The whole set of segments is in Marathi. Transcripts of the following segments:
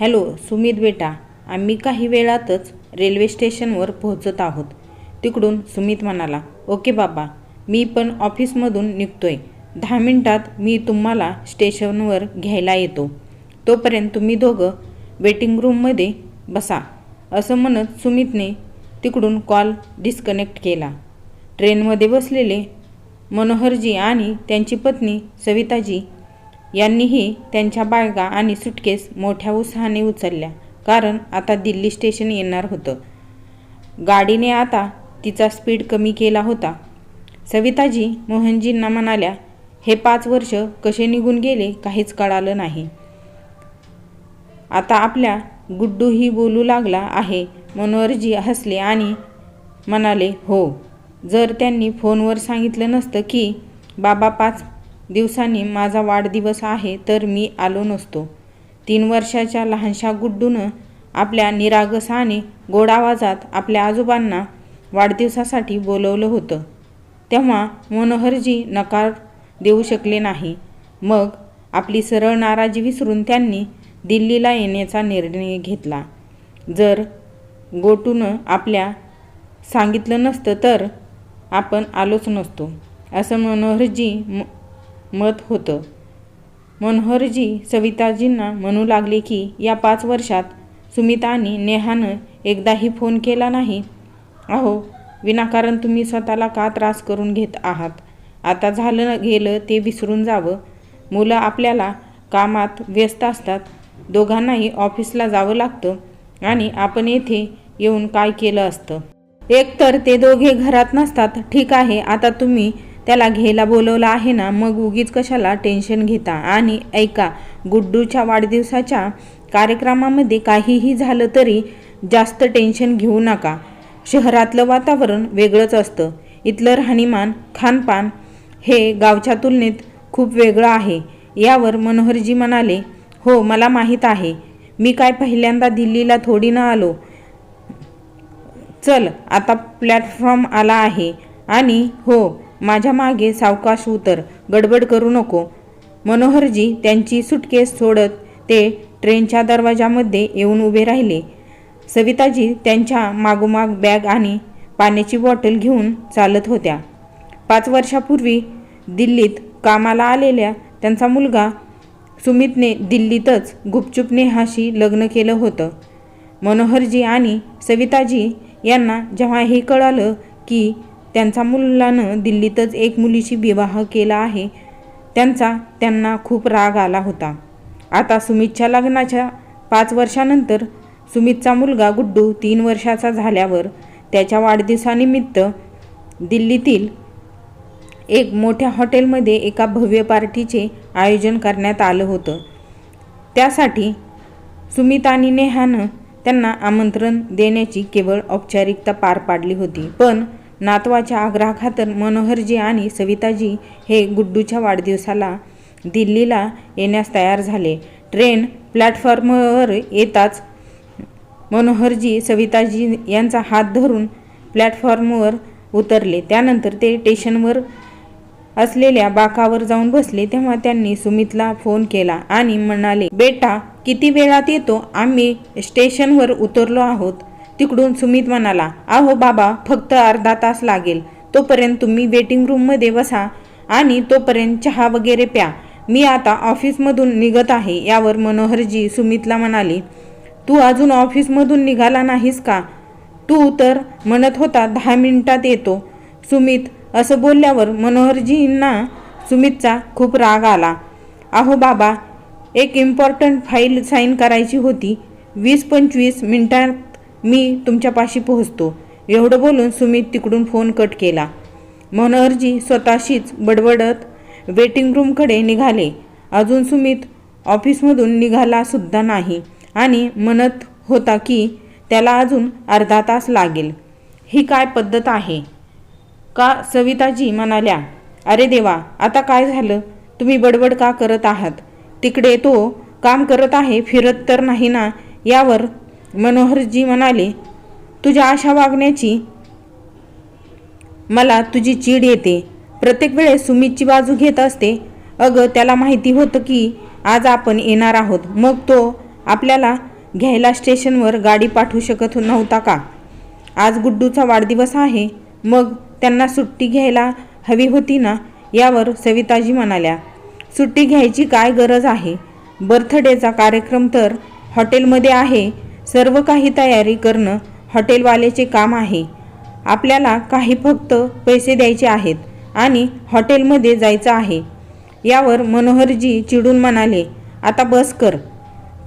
हॅलो सुमित बेटा आम्ही काही वेळातच रेल्वे स्टेशनवर पोहोचत आहोत. तिकडून सुमित म्हणाला ओके बाबा मी पण ऑफिसमधून निघतोय. दहा मिनटात मी तुम्हाला स्टेशनवर घ्यायला येतो. तोपर्यंत तुम्ही दोघं वेटिंग रूममध्ये बसा. असं म्हणत सुमितने तिकडून कॉल डिस्कनेक्ट केला. ट्रेनमध्ये बसलेले मनोहरजी आणि त्यांची पत्नी सविताजी यांनीही त्यांच्या बायगा आणि सुटकेस मोठ्या उत्साहाने उचलल्या. कारण आता दिल्ली स्टेशन येणार होतं. गाडीने आता तिचा स्पीड कमी केला होता. सविताजी मोहनजींना म्हणाल्या हे पाच वर्ष कसे निघून गेले काहीच कळालं नाही. आता आपल्या गुड्डूही बोलू लागला आहे. मनोहरजी हसले आणि म्हणाले हो जर त्यांनी फोनवर सांगितलं नसतं की बाबा पाच दिवसांनी माझा वाढदिवस आहे तर मी आलो नसतो. तीन वर्षाच्या लहानशा गुड्डूनं आपल्या निरागस आणि गोड आवाजात आपल्या आजोबांना वाढदिवसासाठी बोलवलं होतं. तेव्हा मनोहरजी नकार देऊ शकले नाही. मग आपली सरळ नाराजी विसरून त्यांनी दिल्लीला येण्याचा निर्णय घेतला. जर गोटूनं आपल्या सांगितलं नसतं तर आपण आलोच नसतो असं मनोहरजी म मत होतं. मनोहरजी सविताजींना म्हणू लागले की या पाच वर्षात सुमिता आणि नेहानं एकदाही फोन केला नाही. अहो विनाकारण तुम्ही स्वतःला का त्रास करून घेत आहात? आता झालं गेलं ते विसरून जावं. मुलं आपल्याला कामात व्यस्त असतात. दोघांनाही ऑफिसला जावं लागतं आणि आपण येथे येऊन काय केलं असतं? एकतर ते दोघे घरात नसतात. ठीक आहे. आता तुम्ही त्याला घ्यायला बोलवलं आहे ना मग उगीच कशाला टेन्शन घेता? आणि ऐका गुड्डूच्या वाढदिवसाच्या कार्यक्रमामध्ये काहीही झालं तरी जास्त टेन्शन घेऊ नका. शहरातलं वातावरण वेगळंच असतं. इथलं राहणीमान खानपान हे गावच्या तुलनेत खूप वेगळं आहे. यावर मनोहरजी म्हणाले हो मला माहीत आहे. मी काय पहिल्यांदा दिल्लीला थोडी न आलो. चल आता प्लॅटफॉर्म आला आहे. आणि हो माझ्या मागे सावकाश उतर गडबड करू नको. मनोहरजी त्यांची सुटकेस सोडत ते ट्रेनच्या दरवाजामध्ये येऊन उभे राहिले. सविताजी त्यांच्या मागोमाग बॅग आणि पाण्याची बॉटल घेऊन चालत होत्या. पाच वर्षापूर्वी दिल्लीत कामाला आलेल्या त्यांचा मुलगा सुमितने दिल्लीतच गुपचूप नेहाशी लग्न केलं होतं. मनोहरजी आणि सविताजी यांना जेव्हा हे कळालं की त्यांचा मुलानं दिल्लीतच एक मुलीशी विवाह केला आहे. त्यांचा त्यांना खूप राग आला होता. आता सुमितच्या लग्नाच्या पाच वर्षानंतर सुमितचा मुलगा गुड्डू तीन वर्षाचा झाल्यावर त्याच्या वाढदिवसानिमित्त दिल्लीतील एक मोठ्या हॉटेलमध्ये एका भव्य पार्टीचे आयोजन करण्यात आलं होतं. त्यासाठी सुमित आणि नेहानं त्यांना आमंत्रण देण्याची केवळ औपचारिकता पार पाडली होती. पण नातवाच्या आग्रहाखातर मनोहरजी आणि सविताजी हे गुड्डूच्या वाढदिवसाला दिल्लीला येण्यास तयार झाले. ट्रेन प्लॅटफॉर्मवर येताच मनोहरजी सविताजी यांचा हात धरून प्लॅटफॉर्मवर उतरले. त्यानंतर ते स्टेशनवर असलेल्या बाकावर जाऊन बसले. तेव्हा त्यांनी सुमितला फोन केला आणि म्हणाले बेटा किती वेळात येतो? आम्ही स्टेशनवर उतरलो आहोत. तिकडून सुमित म्हणाला अहो बाबा फक्त अर्धा तास लागेल. तोपर्यंत तुम्ही वेटिंग रूममध्ये बसा आणि तोपर्यंत चहा वगैरे प्या. मी आता ऑफिसमधून निघत आहे यावर मनोहरजी सुमितला म्हणाले. तू अजून ऑफिसमधून निघाला नाहीस का? तू तर म्हणत होता दहा मिनिटात येतो. सुमित असं बोलल्यावर मनोहरजींना सुमितचा खूप राग आला. अहो बाबा एक इम्पॉर्टंट फाईल साईन करायची होती. वीस पंचवीस मिनिटात मी तुमच्यापाशी पोहोचतो. एवढं बोलून सुमित तिकडून फोन कट केला. मनोहरजी स्वतःशीच बडबडत वेटिंग रूमकडे निघाले. अजून सुमित ऑफिसमधून निघाला सुद्धा नाही आणि म्हणत होता की त्याला अजून अर्धा तास लागेल. ही काय पद्धत आहे? का सविताजी म्हणाल्या अरे देवा आता काय झालं? तुम्ही बडबड का करत आहात? तिकडे तो काम करत आहे फिरत तर नाही ना यावर मनोहरजी म्हणाले तुझ्या अशा वागण्याची मला तुझी चीड येते. प्रत्येक वेळेस सुमितची बाजू घेत असते. अगं त्याला माहिती होतं की आज आपण येणार आहोत. मग तो आपल्याला घ्यायला स्टेशनवर गाडी पाठवू शकत नव्हता का? आज गुड्डूचा वाढदिवस आहे. मग त्यांना सुट्टी घ्यायला हवी होती ना? यावर सविताजी म्हणाल्या. सुट्टी घ्यायची काय गरज आहे? बर्थडेचा कार्यक्रम तर हॉटेलमध्ये आहे. सर्व काही तयारी करणं हॉटेलवाल्याचे काम आहे. आपल्याला काही फक्त पैसे द्यायचे आहेत आणि हॉटेलमध्ये जायचं आहे. यावर मनोहरजी चिडून म्हणाले आता बस कर.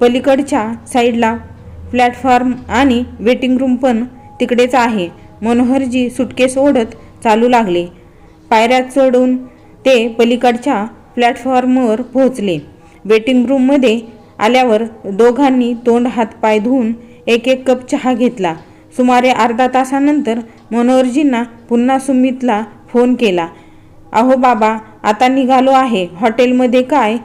पलीकडच्या साईडला प्लॅटफॉर्म आणि वेटिंग रूम पण तिकडेच आहे. मनोहरजी सुटकेस ओढत चालू लागले. पायऱ्या चढून ते पलीकडच्या प्लॅटफॉर्मवर पोहोचले. वेटिंग रूममध्ये आल्यावर दोघांनी तोंड हातपाय धुवून एक एक कप चहा घेतला. सुमारे अर्धा तासानंतर मनोहरजींना पुन्हा सुमितला फोन केला. अहो बाबा आता निघालो आहे. हॉटेलमध्ये काय?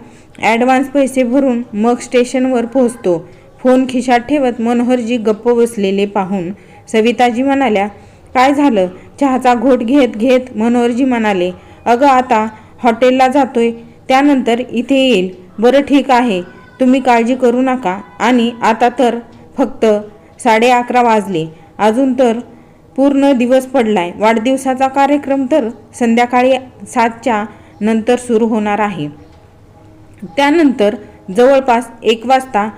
ॲडव्हान्स पैसे भरून मग स्टेशनवर पोहोचतो. फोन खिशात ठेवत मनोहरजी गप्प बसलेले पाहून सविताजी म्हणाल्या काय झालं? चहाचा घोट घेत घेत मनोहरजी म्हणाले अगं आता हॉटेलला जातोय त्यानंतर इथे येईल. बरं ठीक आहे. तुम्ही काळजी करू नका. आणि आता तर फक्त साडे अकरा वाजले. अजून तर पूर्ण दिवस पडलाय. वाढदिवसाचा कार्यक्रम तर संध्याकाळी सातच्या नंतर सुरू होणार आहे. त्यानंतर जवळपास एक वाजता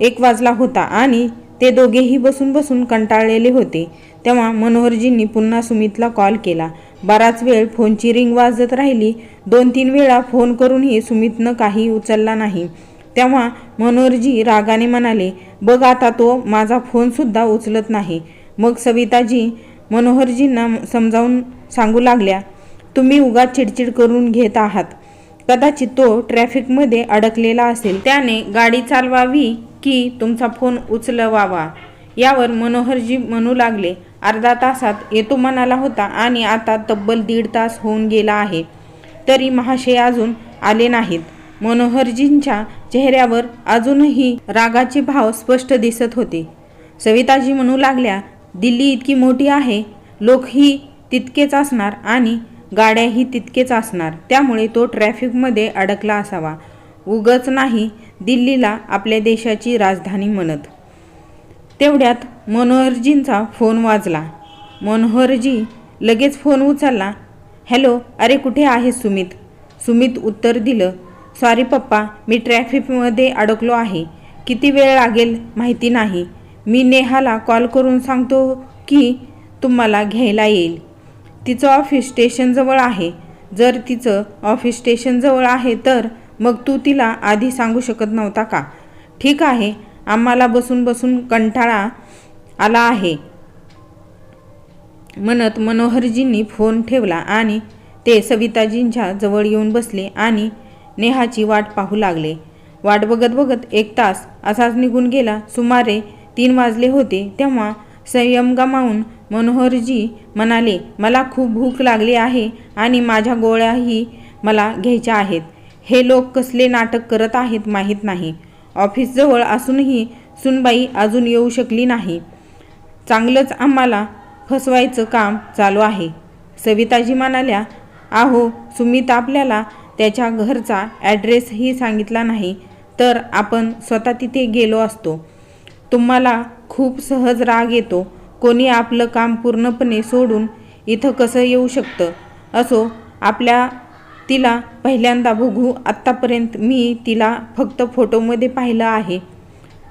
एक वाजला होता आणि ते दोघेही बसून बसून कंटाळलेले होते. तेव्हा मनोहरजींनी पुन्हा सुमितला कॉल केला. बराच वेळ फोनची रिंग वाजत राहिली. दोन तीन वेळा फोन करूनही सुमितनं काही उचलला नाही. तेव्हा मनोहरजी रागाने म्हणाले बघ आता तो माझा फोनसुद्धा उचलत नाही. मग सविताजी मनोहरजींना समजावून सांगू लागल्या तुम्ही उगा चिडचिड करून घेत आहात. कदाचित तो ट्रॅफिकमध्ये अडकलेला असेल. त्याने गाडी चालवावी की तुमचा फोन उचलवावा? यावर मनोहरजी म्हणू लागले अर्धा तासात येतो म्हणाला होता आणि आता तब्बल दीड तास होऊन गेला आहे. तरी महाशय अजून आले नाहीत. मनोहरजींच्या चेहऱ्यावर अजूनही रागाचे भाव स्पष्ट दिसत होते. सविताजी म्हणू लागल्या दिल्ली इतकी मोठी आहे लोकही तितकेच असणार आणि गाड्याही तितकेच असणार. त्यामुळे तो ट्रॅफिकमध्ये अडकला असावा. उगच नाही दिल्लीला आपल्या देशाची राजधानी म्हणत. तेवढ्यात मनोहरजींचा फोन वाजला. मनोहरजी लगेच फोन उचलला. हॅलो अरे कुठे आहे सुमित? सुमित उत्तर दिलं सॉरी पप्पा मी ट्रॅफिकमध्ये अडकलो आहे. किती वेळ लागेल माहिती नाही. मी नेहाला कॉल करून सांगतो की तुम्हाला घ्यायला येईल. तिचं ऑफिस स्टेशनजवळ आहे. जर तिचं ऑफिस स्टेशनजवळ आहे तर मग तू तिला आधी सांगू शकत नव्हता का? ठीक आहे आम्हाला बसून बसून कंटाळा आला आहे. म्हणत मनोहरजींनी फोन ठेवला आणि ते सविताजींच्या जवळ येऊन बसले आणि नेहाची वाट पाहू लागले. वाट बघत बघत एक तास असाच निघून गेला. सुमारे तीन वाजले होते तेव्हा संयम गमावून मनोहरजी म्हणाले मला खूप भूक लागली आहे आणि माझ्या गोळ्याही मला घ्यायच्या आहेत. हे लोक कसले नाटक करत आहेत माहीत नाही. ऑफिसजवळ असूनही सुनबाई अजून येऊ शकली नाही. चांगलंच आम्हाला फसवायचं काम चालू आहे. सविताजी म्हणाल्या आहो सुमित आपल्याला त्याच्या घरचा ॲड्रेसही सांगितला नाही तर आपण स्वतः तिथे गेलो असतो. तुम्हाला खूप सहज राग येतो. कोणी आपलं काम पूर्णपणे सोडून इथं कसं येऊ शकतं? असो आपल्या तिला पहिल्यांदा बघू आत्तापर्यंत मी तिला फक्त फोटोमध्ये पाहिलं आहे.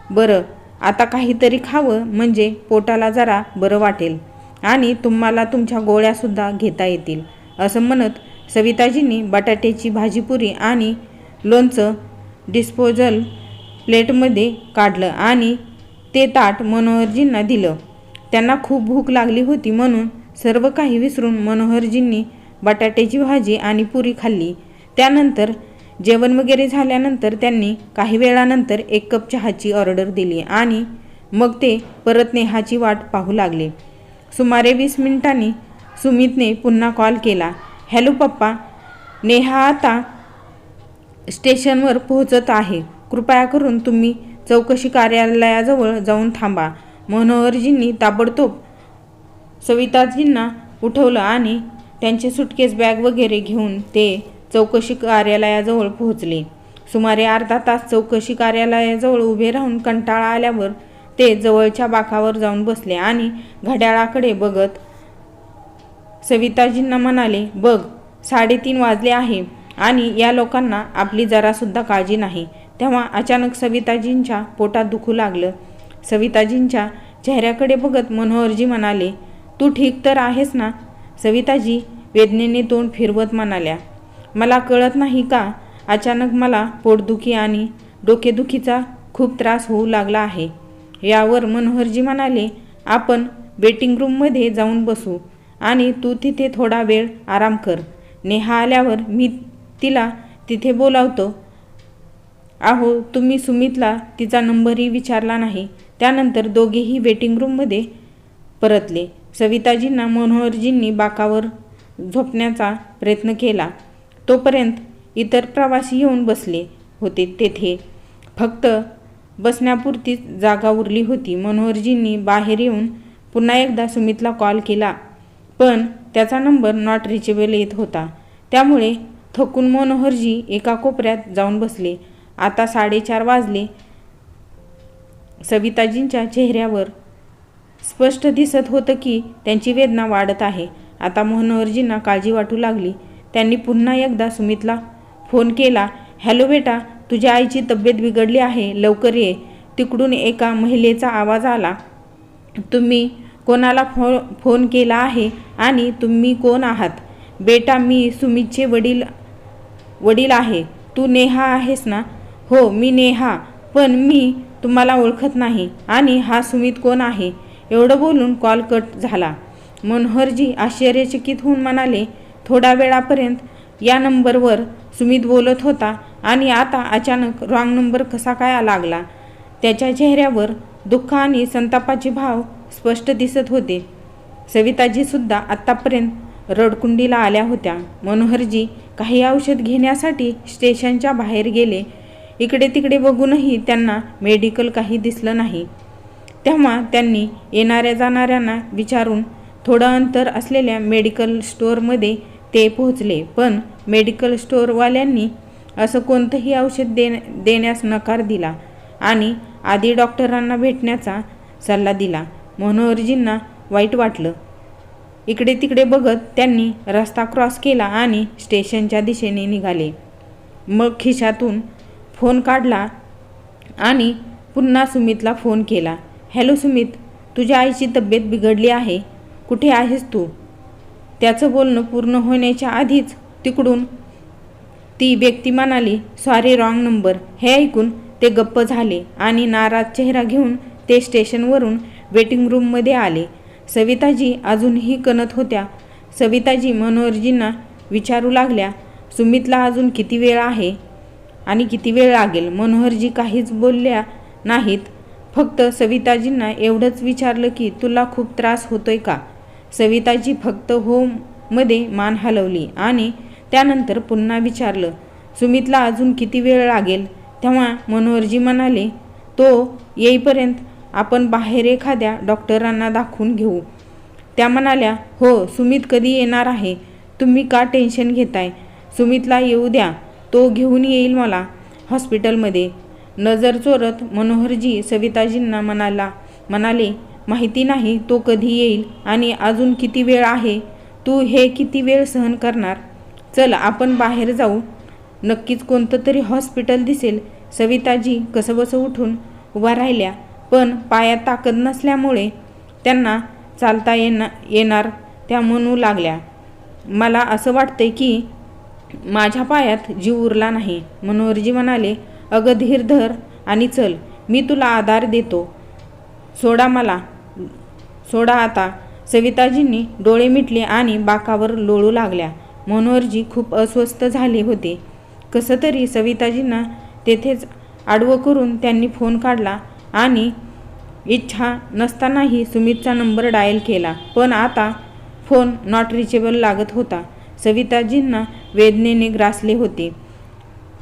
बरं आता काहीतरी खावं म्हणजे पोटाला जरा बरं वाटेल आणि तुम्हाला तुमच्या गोळ्यासुद्धा घेता येतील असं म्हणत सविताजींनी बटाट्याची भाजीपुरी आणि लोणचं डिस्पोजल प्लेटमध्ये काढलं आणि ते ताट मनोहरजींना दिलं. त्यांना खूप भूक लागली होती म्हणून सर्व काही विसरून मनोहरजींनी बटाट्याची भाजी आणि पुरी खाल्ली. त्यानंतर जेवण वगैरे झाल्यानंतर त्यांनी काही वेळानंतर एक कप चहाची ऑर्डर दिली आणि मग ते परत नेहाची वाट पाहू लागले. सुमारे वीस मिनिटांनी सुमितने पुन्हा कॉल केला. हॅलो पप्पा नेहा आता स्टेशनवर पोहोचत आहे. कृपया करून तुम्ही चौकशी कार्यालयाजवळ जाऊन थांबा. मनोहरजींनी ताबडतोब सविताजींना उठवलं आणि त्यांचे सुटकेस बॅग वगैरे घेऊन ते चौकशी कार्यालयाजवळ पोहोचले. सुमारे अर्धा तास चौकशी कार्यालयाजवळ उभे राहून कंटाळा आल्यावर ते जवळच्या बाकावर जाऊन बसले आणि घड्याळाकडे बघत सविताजींना म्हणाले बघ साडेतीन वाजले आहे आणि या लोकांना आपली जरासुद्धा काळजी नाही. तेव्हा अचानक सविताजींच्या पोटात दुखू लागलं. सविताजींच्या चेहऱ्याकडे बघत मनोहरजी म्हणाले तू ठीक तर आहेस ना? सविताजी वेदनेने तोंड फिरवत म्हणाल्या मला कळत नाही का? अचानक मला पोटदुखी आणि डोकेदुखीचा खूप त्रास होऊ लागला आहे. यावर मनोहरजी म्हणाले आपण वेटिंग रूममध्ये जाऊन बसू. आणि तू तिथे थोडा वेळ आराम कर. नेहा आल्यावर मी तिला तिथे बोलावतो. आहो तुम्ही सुमितला तिचा नंबरही विचारला नाही. त्यानंतर दोघेही वेटिंग रूममध्ये परतले. सविताजींना मनोहरजींनी बाकावर झोपण्याचा प्रयत्न केला. तोपर्यंत इतर प्रवासी येऊन बसले होते तेथे. फक्त बसण्यापुरतीच जागा उरली होती. मनोहरजींनी बाहेर येऊन पुन्हा एकदा सुमितला कॉल केला. पण त्याचा नंबर नॉट रिचेबल येत होता. त्यामुळे थकून मनोहरजी एका कोपऱ्यात जाऊन बसले. आता साडेचार वाजले. सविताजींच्या चेहऱ्यावर स्पष्ट दिसत होतं की त्यांची वेदना वाढत आहे. आता मनोहरजींना काळजी वाटू लागली. त्यांनी पुन्हा एकदा सुमितला फोन केला हॅलो बेटा तुझ्या आईची तब्येत बिघडली आहे. लवकर ये. तिकडून एका महिलेचा आवाज आला तुम्ही कोणाला फो फोन केला आहे आणि तुम्ही कोण आहात? बेटा मी सुमितचे वडील वडील आहे. तू नेहा आहेस ना? हो मी नेहा. पण मी तुम्हाला ओळखत नाही. आणि हा सुमित कोण आहे? एवढं बोलून कॉल कट झाला. मनोहरजी आश्चर्यचकित होऊन म्हणाले थोड्या वेळापर्यंत. या नंबरवर सुमित बोलत होता आणि आता अचानक रॉंग नंबर कसा काय लागला? त्याच्या चेहऱ्यावर दुःख आणि संतापाचे भाव स्पष्ट दिसत होते. सविताजीसुद्धा आत्तापर्यंत रडकुंडीला आल्या होत्या. मनोहरजी काही औषध घेण्यासाठी स्टेशनच्या बाहेर गेले. इकडे तिकडे बघूनही त्यांना मेडिकल काही दिसलं नाही. तेव्हा त्यांनी येणाऱ्या जाणाऱ्यांना विचारून थोडं अंतर असलेल्या मेडिकल स्टोअरमध्ये ते पोहोचले. पण मेडिकल स्टोअरवाल्यांनी असं कोणतंही औषध दे देण्यास नकार दिला आणि आधी डॉक्टरांना भेटण्याचा सल्ला दिला. मनोहरजींना वाईट वाटलं. इकडे तिकडे बघत त्यांनी रस्ता क्रॉस केला आणि स्टेशनच्या दिशेने निघाले. मग खिशातून फोन काढला आणि पुन्हा सुमितला फोन केला. हॅलो सुमित तुझ्या आईची तब्येत बिघडली आहे. कुठे आहेस तू? त्याचं बोलणं पूर्ण होण्याच्या आधीच तिकडून ती व्यक्ती म्हणाली सॉरी रॉंग नंबर हे ऐकून ते गप्प झाले आणि नाराज चेहरा घेऊन ते स्टेशनवरून वेटिंग रूममध्ये आले. सविताजी अजूनही कणत होत्या. सविताजी मनोहरजींना विचारू लागल्या सुमितला अजून किती वेळ आहे? आणि किती वेळ लागेल? मनोहरजी काहीच बोलल्या नाहीत. फक्त सविताजींना एवढंच विचारलं की तुला खूप त्रास होतोय का? सविताजी फक्त हो मध्ये मान हलवली आणि त्यानंतर पुन्हा विचारलं सुमितला अजून किती वेळ लागेल? तेव्हा मनोहरजी म्हणाले तो येईपर्यंत आपण बाहेर एखाद्या डॉक्टरांना दाखवून घेऊ. त्या म्हणाल्या हो सुमित कधी येणार आहे? तुम्ही का टेन्शन घेताय? सुमितला येऊ द्या. तो घेऊन येईल मला हॉस्पिटलमध्ये. नजर चोरत मनोहरजी सविताजींना म्हणाला म्हणाले माहिती नाही तो कधी येईल आणि अजून किती वेळ आहे? तू हे किती वेळ सहन करणार? चल आपण बाहेर जाऊ. नक्कीच कोणतं तरी हॉस्पिटल दिसेल. सविताजी कसंबसं उठून उभा राहिल्या. पण पायात ताकद नसल्यामुळे त्यांना चालता येणार येणार त्या म्हणू लागल्या. मला असं वाटते की माझ्या पायात जीव उरला नाही. मनोहरजी म्हणाले अगं धीर धर आणि चल मी तुला आधार देतो. सोडा मला. सोडा आता. सविताजींनी डोळे मिटले आणि बाकावर लोळू लागल्या. मनोहरजी खूप अस्वस्थ झाले होते. कसं तरी सविताजींना तेथेच आडवं करून त्यांनी फोन काढला. आणि इच्छा नसतानाही सुमितचा नंबर डायल केला. पण आता फोन नॉट रिचेबल लागत होता. सविताजींना वेदनेने ग्रासले होते.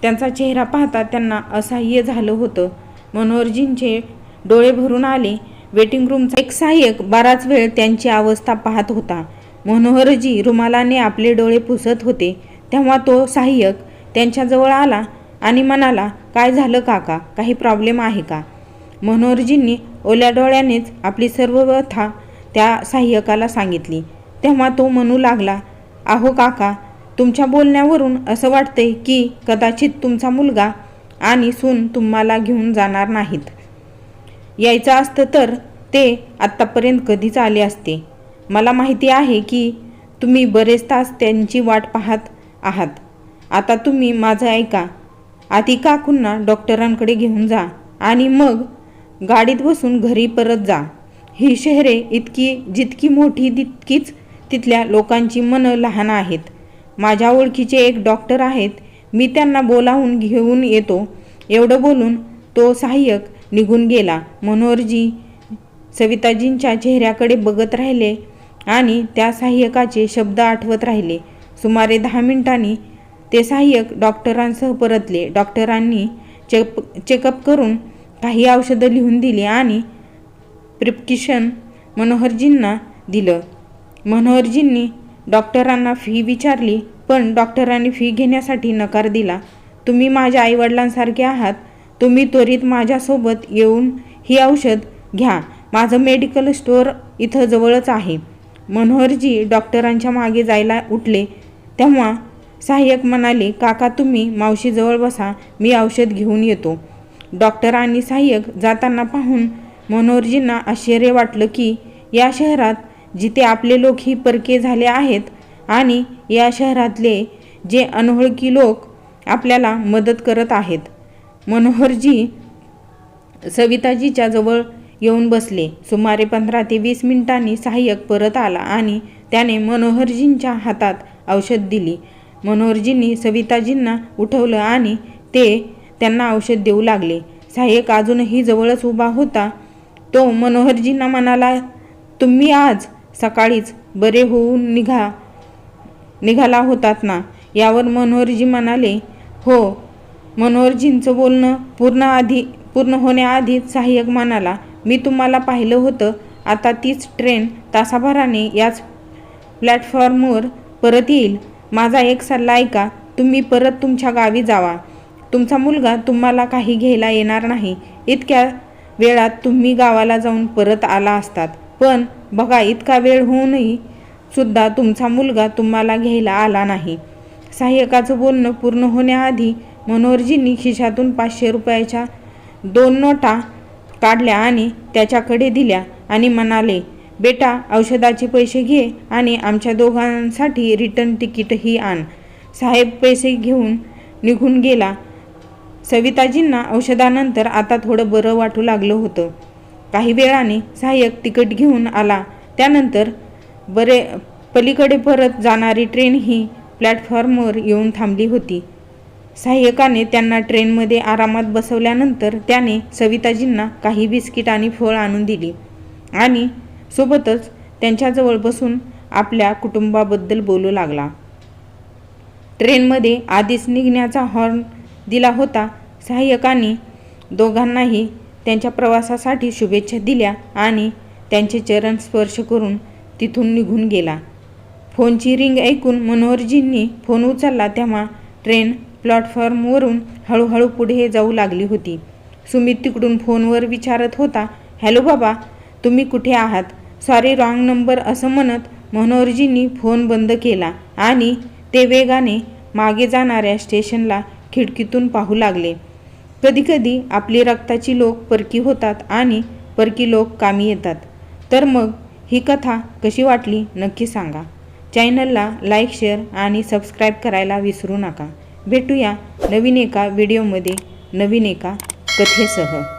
त्यांचा चेहरा पाहता त्यांना असह्य झालं होतं. मनोहरजींचे डोळे भरून आले. वेटिंग रूमचा एक सहाय्यक बराच वेळ त्यांची अवस्था पाहत होता. मनोहरजी रुमालाने आपले डोळे पुसत होते. तेव्हा तो सहाय्यक त्यांच्याजवळ आला आणि म्हणाला काय झालं काका? काही प्रॉब्लेम आहे का? मनोहरजींनी ओल्या डोळ्यानेच आपली सर्व व्यथा त्या सहाय्यकाला सांगितली. तेव्हा तो म्हणू लागला अहो काका तुमच्या बोलण्यावरून असं वाटतंय की कदाचित तुमचा मुलगा आणि सून तुम्हाला घेऊन जाणार नाहीत. यायचं असतं तर ते आत्तापर्यंत कधीच आले असते. मला माहिती आहे की तुम्ही बरेच तास त्यांची वाट पाहत आहात. आता तुम्ही माझं ऐका. आधी काकूंना डॉक्टरांकडे घेऊन जा आणि मग गाडीत बसून घरी परत जा. ही शहरे इतकी जितकी मोठी तितकीच तिथल्या लोकांची मनं लहान आहेत. माझ्या ओळखीचे एक डॉक्टर आहेत. मी त्यांना बोलावून घेऊन येतो. एवढं बोलून तो सहाय्यक निघून गेला. मनोहरजी सविताजींच्या चेहऱ्याकडे बघत राहिले आणि त्या सहाय्यकाचे शब्द आठवत राहिले. सुमारे दहा मिनिटांनी ते सहाय्यक डॉक्टरांसह परतले. डॉक्टरांनी चेक चेकअप करून काही औषधं लिहून दिली आणि प्रिप्किशन मनोहरजींना दिलं. मनोहरजींनी डॉक्टरांना फी विचारली पण डॉक्टरांनी फी घेण्यासाठी नकार दिला. तुम्ही माझ्या आईवडिलांसारखे आहात. तुम्ही त्वरित माझ्यासोबत येऊन ही औषध घ्या. माझं मेडिकल स्टोअर इथं जवळच आहे. मनोहरजी डॉक्टरांच्या मागे जायला उठले. तेव्हा सहाय्यक म्हणाले काका तुम्ही मावशीजवळ बसा. मी औषध घेऊन येतो. डॉक्टर आणि सहाय्यक जाताना पाहून मनोहरजींना आश्चर्य वाटलं की या शहरात जिथे आपले लोक ही परके झाले आहेत आणि या शहरातले जे अनोळखी लोक आपल्याला मदत करत आहेत. मनोहरजी सविताजीच्या जवळ येऊन बसले. सुमारे पंधरा ते वीस मिनिटांनी सहाय्यक परत आला आणि त्याने मनोहरजींच्या हातात औषध दिली. मनोहरजींनी सविताजींना उठवलं आणि ते त्यांना औषध देऊ लागले. सहाय्यक अजूनही जवळच उभा होता. तो मनोहरजींना म्हणाला तुम्ही आज सकाळीच बरे होऊन निघा निघाला होतात ना? यावर मनोहरजी म्हणाले हो. मनोहरजींचं बोलणं पूर्ण आधी पूर्ण होण्याआधीच सहाय्यक म्हणाला मी तुम्हाला पाहिलं होतं. आता तीच ट्रेन तासाभराने याच प्लॅटफॉर्मवर परत येईल. माझा एक सल्ला ऐका. तुम्ही परत तुमच्या गावी जावा. तुमचा मुलगा तुम्हाला काही घ्यायला येणार नाही. इतक्या वेळात तुम्ही गावाला जाऊन परत आला असतात. पण बघा इतका वेळ होऊनही सुद्धा तुमचा मुलगा तुम्हाला घ्यायला आला नाही. सहाय्यकाचं बोलणं पूर्ण होण्याआधी मनोहरजींनी खिशातून पाचशे रुपयाच्या दोन नोटा काढल्या आणि त्याच्याकडे दिल्या आणि म्हणाले बेटा औषधाचे पैसे घे आणि आमच्या दोघांसाठी रिटर्न तिकीटही आण. साहेब पैसे घेऊन निघून गेला सविताजींना औषधानंतर आता थोडं बरं वाटू लागलं होतं. काही वेळाने सहाय्यक तिकीट घेऊन आला. त्यानंतर बरे पलीकडे परत जाणारी ट्रेन ही प्लॅटफॉर्मवर येऊन थांबली होती. सहाय्यकाने त्यांना ट्रेनमध्ये आरामात बसवल्यानंतर त्याने सविताजींना काही बिस्किट आणि फळ आणून दिली. आणि सोबतच त्यांच्याजवळ बसून आपल्या कुटुंबाबद्दल बोलू लागला. ट्रेनमध्ये आधीच निघण्याचा हॉर्न दिला होता. सहाय्यकांनी दोघांनाही त्यांच्या प्रवासासाठी शुभेच्छा दिल्या आणि त्यांचे चरण स्पर्श करून तिथून निघून गेला. फोनची रिंग ऐकून मनोहरजींनी फोन उचलला तेव्हा ट्रेन प्लॅटफॉर्मवरून हळूहळू पुढे जाऊ लागली होती. सुमित तिकडून फोनवर विचारत होता हॅलो बाबा तुम्ही कुठे आहात? सॉरी रॉंग नंबर असं म्हणत मनोहरजींनी फोन बंद केला आणि ते वेगाने मागे जाणाऱ्या स्टेशनला खिडकीतून पाहू लागले. कधीकधी आपली रक्ताची लोक परकी होतात आणि परकी लोक कामी येतात. तर मग ही कथा कशी वाटली नक्की सांगा. चॅनलला लाईक शेअर आणि सबस्क्राईब करायला विसरू नका. भेटूया नवीन एका व्हिडिओमध्ये नवीन एका कथेसह.